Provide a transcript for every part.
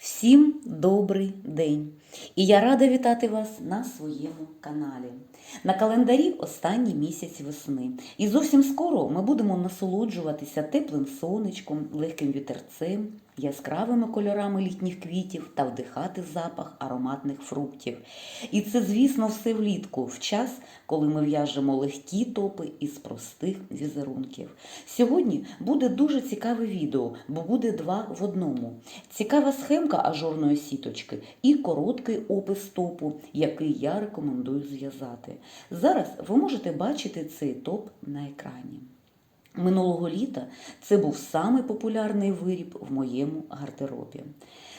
Всім добрий день! І я рада вітати вас на своєму каналі. На календарі останній місяць весни. І зовсім скоро ми будемо насолоджуватися теплим сонечком, легким вітерцем, яскравими кольорами літніх квітів та вдихати запах ароматних фруктів. І це, звісно, все влітку, в час, коли ми в'яжемо легкі топи із простих візерунків. Сьогодні буде дуже цікаве відео, бо буде два в одному. Цікава схемка ажурної сіточки і короткий опис топу, який я рекомендую зв'язати. Зараз ви можете бачити цей топ на екрані. Минулого літа це був самий популярний виріб в моєму гардеробі.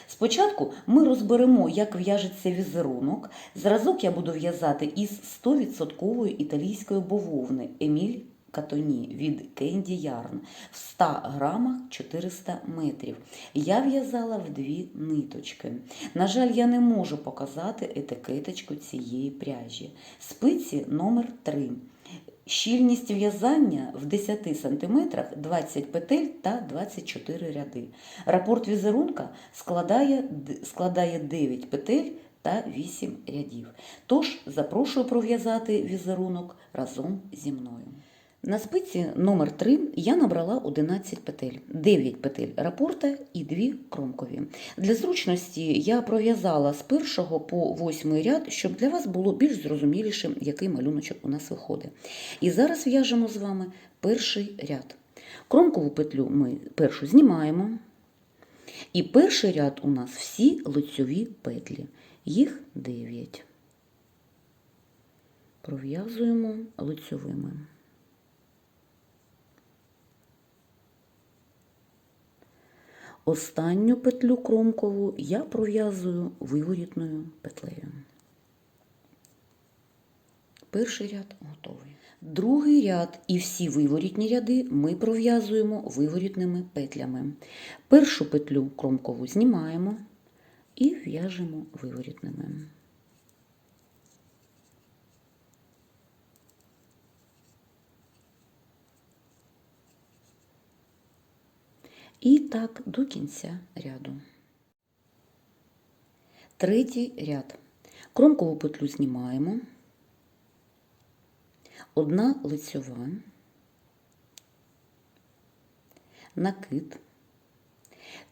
Спочатку ми розберемо, як в'яжеться візерунок. Зразок я буду в'язати із 100% італійської бововни Еміль Катоні від Candy Yarn в 100 грамах 400 метрів. Я в'язала в дві ниточки. На жаль, я не можу показати етикеточку цієї пряжі. Спиці номер 3. Щільність в'язання в 10 см 20 петель та 24 ряди. Рапорт візерунка складає, складає 9 петель та 8 рядів. Тож запрошую пров'язати візерунок разом зі мною. На спиці номер 3 я набрала 11 петель, 9 петель рапорта і 2 кромкові. Для зручності я пров'язала з 1 по 8 ряд, щоб для вас було більш зрозумілішим, який малюночок у нас виходить. І зараз в'яжемо з вами перший ряд. Кромкову петлю ми першу знімаємо. І перший ряд у нас всі лицьові петлі. Їх 9. Пров'язуємо лицьовими. Останню петлю кромкову я пров'язую виворітною петлею. Перший ряд готовий. Другий ряд і всі виворітні ряди ми пров'язуємо виворітними петлями. Першу петлю кромкову знімаємо і в'яжемо виворітними. І так до кінця ряду. Третій ряд. Кромкову петлю знімаємо, одна лицьова, накид,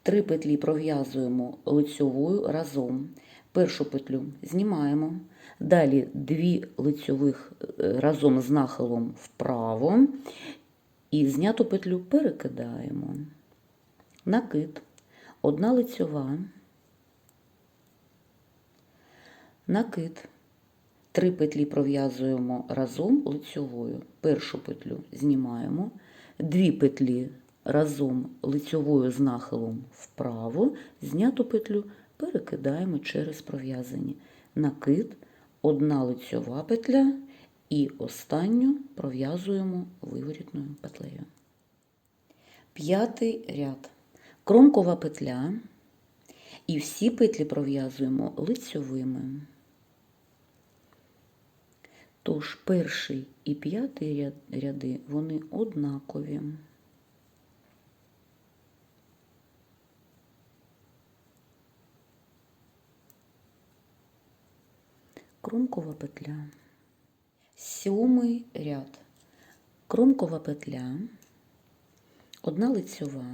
три петлі пров'язуємо лицьовою разом. Першу петлю знімаємо, далі дві лицьових разом з нахилом вправо і зняту петлю перекидаємо накид, одна лицьова, накид, три петлі пров'язуємо разом лицьовою. Першу петлю знімаємо, дві петлі разом лицьовою з нахилом вправо, зняту петлю перекидаємо через пров'язані. Накид, одна лицьова петля і останню пров'язуємо виворітною петлею. П'ятий ряд. Кромкова петля і всі петлі пров'язуємо лицьовими. Тож перший і п'ятий ряди вони однакові. Кромкова петля. Сьомий ряд. Кромкова петля, одна лицьова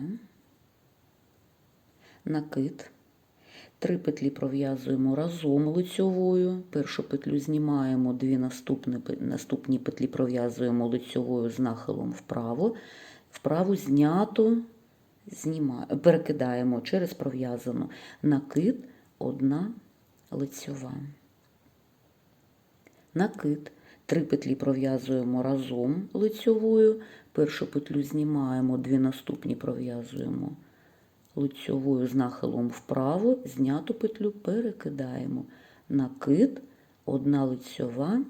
накид. Три петлі пров'язуємо разом лицьовою. Першу петлю знімаємо, дві наступні, наступні петлі пров'язуємо лицьовою з нахилом вправо. Вправо знято знімаємо, перекидаємо через пров'язану накид, одна лицьова. Накид. Три петлі пров'язуємо разом лицьовою. Першу петлю знімаємо, дві наступні пров'язуємо лицьовою з нахилом вправо, зняту петлю перекидаємо. Накид, одна лицьова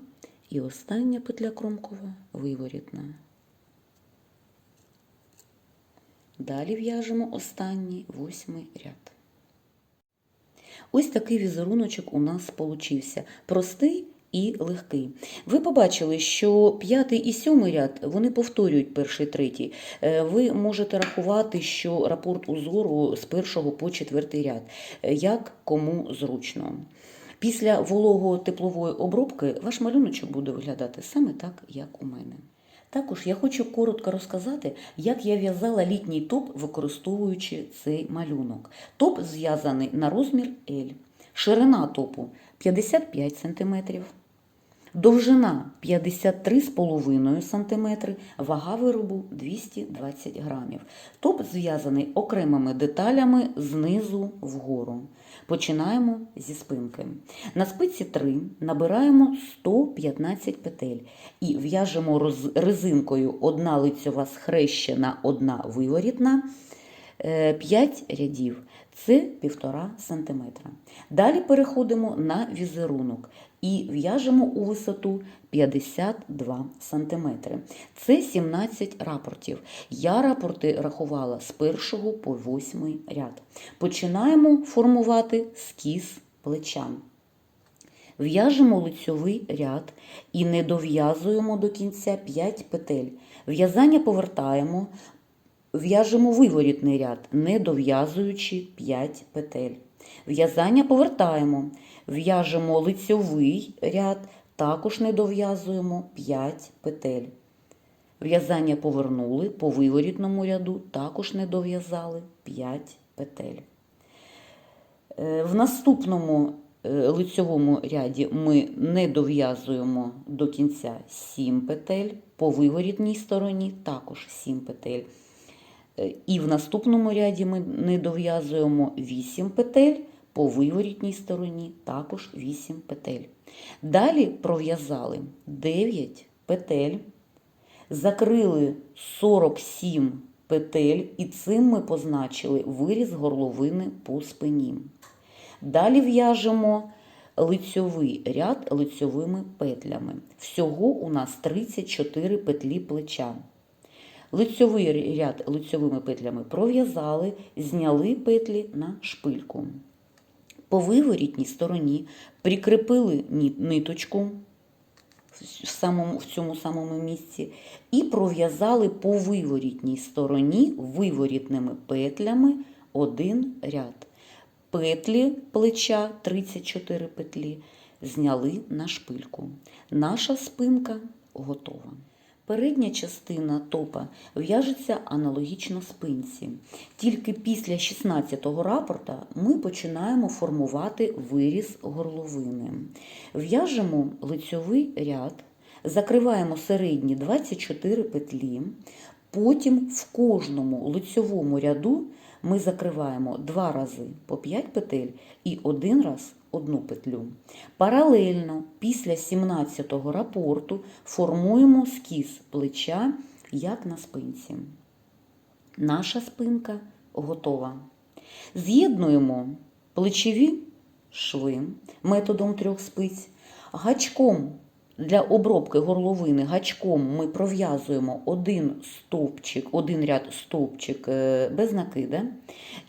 і остання петля кромкова виворітна. Далі в'яжемо останній восьмий ряд. Ось такий візеруночок у нас получився. Простий і легкий. Ви побачили, що п'ятий і сьомий ряд вони повторюють перший третій. Е, Ви можете рахувати, що рапорт узору з першого по четвертий ряд, е, як кому зручно. Після волого-теплової обробки ваш малюночок буде виглядати саме так, як у мене. Також я хочу коротко розказати, як я в'язала літній топ, використовуючи цей малюнок. Топ зв'язаний на розмір L. Ширина топу 55 см, довжина 53,5 см, вага виробу 220 грамів. Топ зв'язаний окремими деталями знизу вгору. Починаємо зі спинки. На спиці 3 набираємо 115 петель і в'яжемо резинкою одна лицьова схрещена, одна виворітна. 5 рядів це 1,5 см. Далі переходимо на візерунок і в'яжемо у висоту 52 см. Це 17 рапортів. Я рапорти рахувала з 1 по 8 ряд. Починаємо формувати скіз плеча. В'яжемо лицьовий ряд і не дов'язуємо до кінця 5 петель. В'язання повертаємо, в'яжемо виворітний ряд, не дов'язуючи 5 петель. В'язання повертаємо, в'яжемо лицьовий ряд, також не дов'язуємо 5 петель. В'язання повернули по виворітному ряду, також не дов'язали 5 петель. Е, В наступному е, лицьовому ряді ми не дов'язуємо до кінця 7 петель, по виворітній стороні також 7 петель. І в наступному ряді ми не дов'язуємо 8 петель, по виворітній стороні також 8 петель. Далі пров'язали 9 петель, закрили 47 петель, і цим ми позначили виріз горловини по спині. Далі в'яжемо лицьовий ряд лицьовими петлями. Всього у нас 34 петлі плеча. Лицьовий ряд лицьовими петлями пров'язали, зняли петлі на шпильку. По виворітній стороні прикріпили ниточку в, самому, в цьому самому місці і пров'язали по виворітній стороні виворітними петлями один ряд. Петлі плеча 34 петлі зняли на шпильку. Наша спинка готова. Передня частина топа в'яжеться аналогічно спинці. Тільки після 16-го рапорта ми починаємо формувати виріз горловини. В'яжемо лицьовий ряд, закриваємо середні 24 петлі, потім в кожному лицьовому ряду ми закриваємо два рази по 5 петель і один раз одну петлю. Паралельно після 17-го рапорту формуємо скіз плеча, як на спинці. Наша спинка готова. З'єднуємо плечові шви методом трьох спиць, гачком для обробки горловини гачком ми пров'язуємо один стовпчик, один ряд стовпчик е, без накида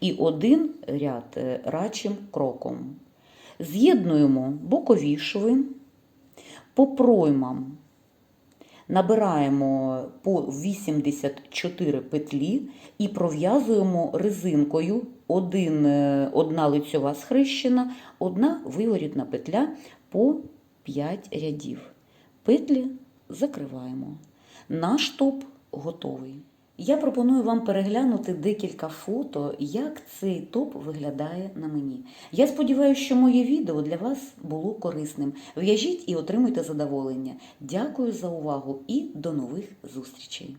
і один ряд е, рачим кроком. З'єднуємо бокові шви по проймам. Набираємо по 84 петлі і пров'язуємо резинкою один, е, одна лицьова схрещена, одна виворітна петля по 5 рядів. Петлі закриваємо. Наш топ готовий. Я пропоную вам переглянути декілька фото, як цей топ виглядає на мені. Я сподіваюся, що моє відео для вас було корисним. В'яжіть і отримуйте задоволення. Дякую за увагу і до нових зустрічей!